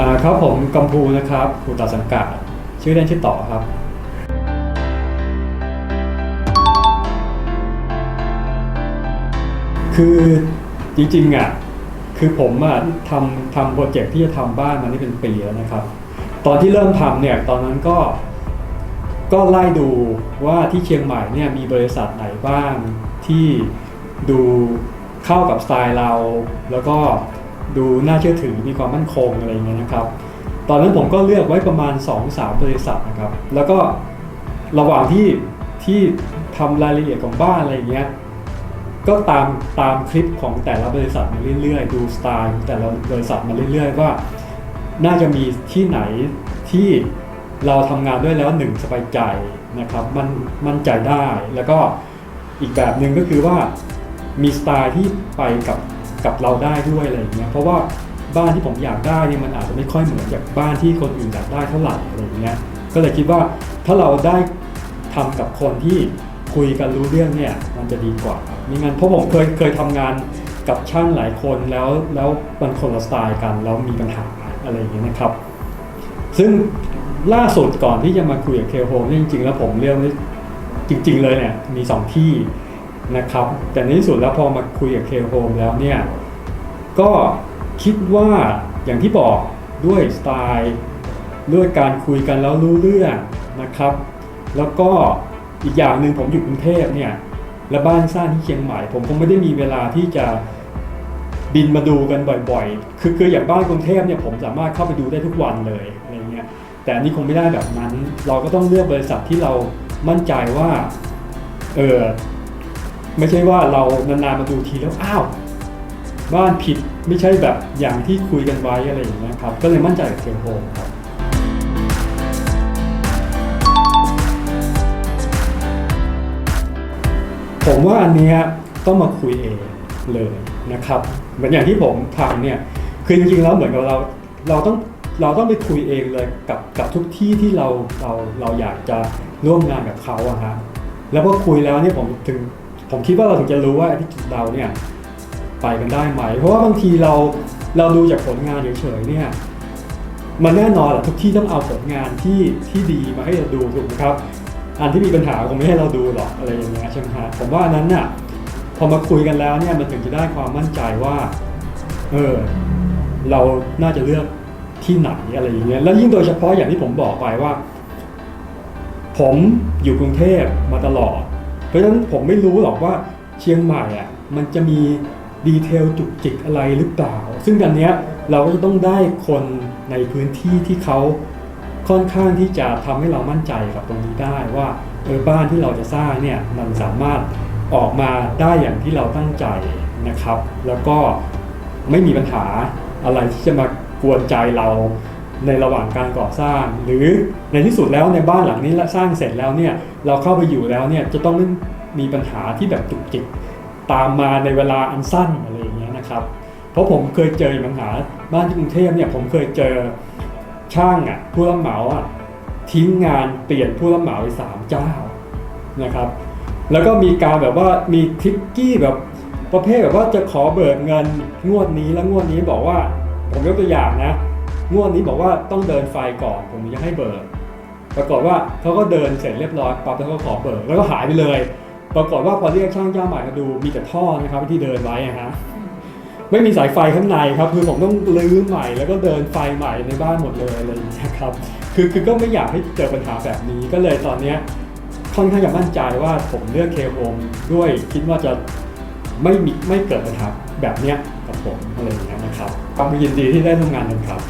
อ่าครับผมกัมพูนะครับผู้ต่อสังกัด ชื่อเล่นชื่อต่อครับ คือจริงๆอะคือผมอะทำทำโปรเจกต์ที่จะทำบ้านมานี่เป็นปีแล้วนะครับ ตอนที่เริ่มทำเนี่ยตอนนั้นก็ก็ไล่ดูว่าที่เชียงใหม่เนี่ยมีบริษัทไหนบ้างที่ดูเข้ากับสไตล์เรา แล้วก็ ดูน่าเชื่อถือมีความมั่นคงอะไรอย่างเงี้ยนะครับ ตอนนั้นผมก็เลือกไว้ประมาณ 2-3 บริษัทนะครับ แล้วก็ระหว่างที่ที่ทำรายละเอียดของบ้านอะไรอย่างเงี้ยก็ตามตามคลิปของแต่ละบริษัทมาเรื่อยๆ ดูสไตล์ของแต่ละบริษัทมาเรื่อยๆ ว่า น่าจะมีที่ไหนที่เราทำงานด้วยแล้วหนึ่งสบายใจนะครับมันมั่นใจได้แล้วก็อีกแบบหนึ่งก็คือว่ามีสไตล์ที่ไปกับ กับเราได้ด้วยอะไรอย่างเงี้ยเพราะว่าบ้านที่ผมอยากได้เนี่ยมันอาจจะไม่ค่อยเหมือนจากบ้านที่คนอื่นอยากได้เท่าไหร่อะไรอย่างเงี้ยก็เลยคิดว่าถ้าเราได้ทำกับคนที่คุยกันรู้เรื่องเนี่ยมันจะดีกว่ามีงานเพราะผมเคยเคยทำงานกับช่างหลายคนแล้วแล้วมันคนละสไตล์กันแล้วมีปัญหาอะไรอย่างเงี้ยนะครับ ซึ่งล่าสุดก่อนที่จะมาคุยกับเคโฮมเนี่ยจริงๆ แล้วผมเลือกได้จริง ๆ เลยเนี่ยมี 2 ที่ นะครับ แต่ในที่สุดแล้วพอมาคุยกับเคโฮมแล้วเนี่ย ก็คิดว่าอย่างที่บอกด้วยสไตล์ด้วยการคุยกันแล้วรู้เรื่องนะครับ แล้วก็อีกอย่างหนึ่งผมอยู่กรุงเทพเนี่ยและบ้านสร้างที่เชียงใหม่ ผมคงไม่ได้มีเวลาที่จะบินมาดูกันบ่อยๆ คือคืออย่างบ้านกรุงเทพเนี่ยผมสามารถเข้าไปดูได้ทุกวันเลยอะไรเงี้ย แต่อันนี้คงไม่ได้แบบนั้น เราก็ต้องเลือกบริษัทที่เรามั่นใจว่า เออ ไม่ใช่ว่าเรานานๆมาดูทีแล้วอ้าวบ้านผิดไม่ใช่แบบอย่างที่คุยกันไว้อะไรอย่างเงี้ยครับก็เลยมั่นใจกับเทลโฮมครับผมว่าอันนี้ต้องมาคุยเองเลยนะครับเหมือนอย่างที่ผมทำเนี่ยคือจริงๆแล้วเหมือนกับเราเราต้องเราต้องไปคุยเองเลยกับกับทุกที่ที่เราเราเราอยากจะร่วมงานกับเขาอะฮะแล้วพอคุยแล้วเนี่ยผมถึง ผมคิดว่าเราถึงจะรู้ว่าที่จุดเราเนี่ยไปกันได้ไหม เพราะว่าบางทีเราเราดูจากผลงานเฉยๆเนี่ยมันแน่นอนแหละทุกที่ต้องเอาผลงานที่ที่ดีมาให้เราดูถูกไหมครับ อันที่มีปัญหาคงไม่ให้เราดูหรอกอะไรอย่างเงี้ยใช่ไหมฮะผมว่าอันนั้นน่ะพอมาคุยกันแล้วเนี่ยมันถึงจะได้ความมั่นใจว่าเออเราน่าจะเลือกที่ไหนอะไรอย่างเงี้ยแล้วยิ่งโดยเฉพาะอย่างที่ผมบอกไปว่า ผมอยู่กรุงเทพมาตลอด เพราะฉะนั้นผมไม่รู้หรอกว่าเชียงใหม่อะมันจะมีดีเทลจุกจิกอะไรหรือเปล่า ซึ่งอันเนี้ยเราก็จะต้องได้คนในพื้นที่ที่เขาค่อนข้างที่จะทำให้เรามั่นใจกับตรงนี้ได้ว่าเออบ้านที่เราจะสร้างเนี่ยมันสามารถออกมาได้อย่างที่เราตั้งใจนะครับ แล้วก็ไม่มีปัญหาอะไรที่จะมากวนใจเรา ในระหว่างการก่อสร้าง หรือในที่สุดแล้วในบ้านหลังนี้ละสร้างเสร็จแล้วเนี่ยเราเข้าไปอยู่แล้วเนี่ยจะต้องไม่มีปัญหาที่แบบจุกจิกตามมาในเวลาอันสั้นอะไรอย่างเงี้ยนะครับ เพราะผมเคยเจอปัญหาบ้านที่กรุงเทพเนี่ยผมเคยเจอช่างอะผู้รับเหมาอะทิ้งงานเปลี่ยนผู้รับเหมาไปสามเจ้านะครับแล้วก็มีการแบบว่ามีทิกกี้แบบประเภทแบบว่าจะขอเบิกเงินงวดนี้แล้วงวดนี้บอกว่า ผมยกตัวอย่างนะ งวดนี้บอกว่าต้องเดินไฟก่อนผมจะให้เบิกปรากฏว่าเขาก็เดินเสร็จเรียบร้อยปั๊บแล้วก็ขอเบิกแล้วก็หายไปเลย ปรากฏว่าพอเรียกช่างเจ้าใหม่มาดูมีแต่ท่อนะครับที่เดินไว้ฮะไม่มีสายไฟข้างในครับคือผมต้องรื้อใหม่แล้วก็เดินไฟใหม่ในบ้านหมดเลยอะไรอย่างเงี้ยครับคือคือก็ไม่อยากให้เจอปัญหาแบบนี้ก็เลยตอนเนี้ยค่อนข้างจะมั่นใจว่าผมเลือกเคโฮมด้วยคิดว่าจะไม่มีไม่เกิดปัญหาแบบเนี้ยกับผมอะไรอย่างเงี้ยนะครับความยินดีที่ได้ร่วมงานกันครับ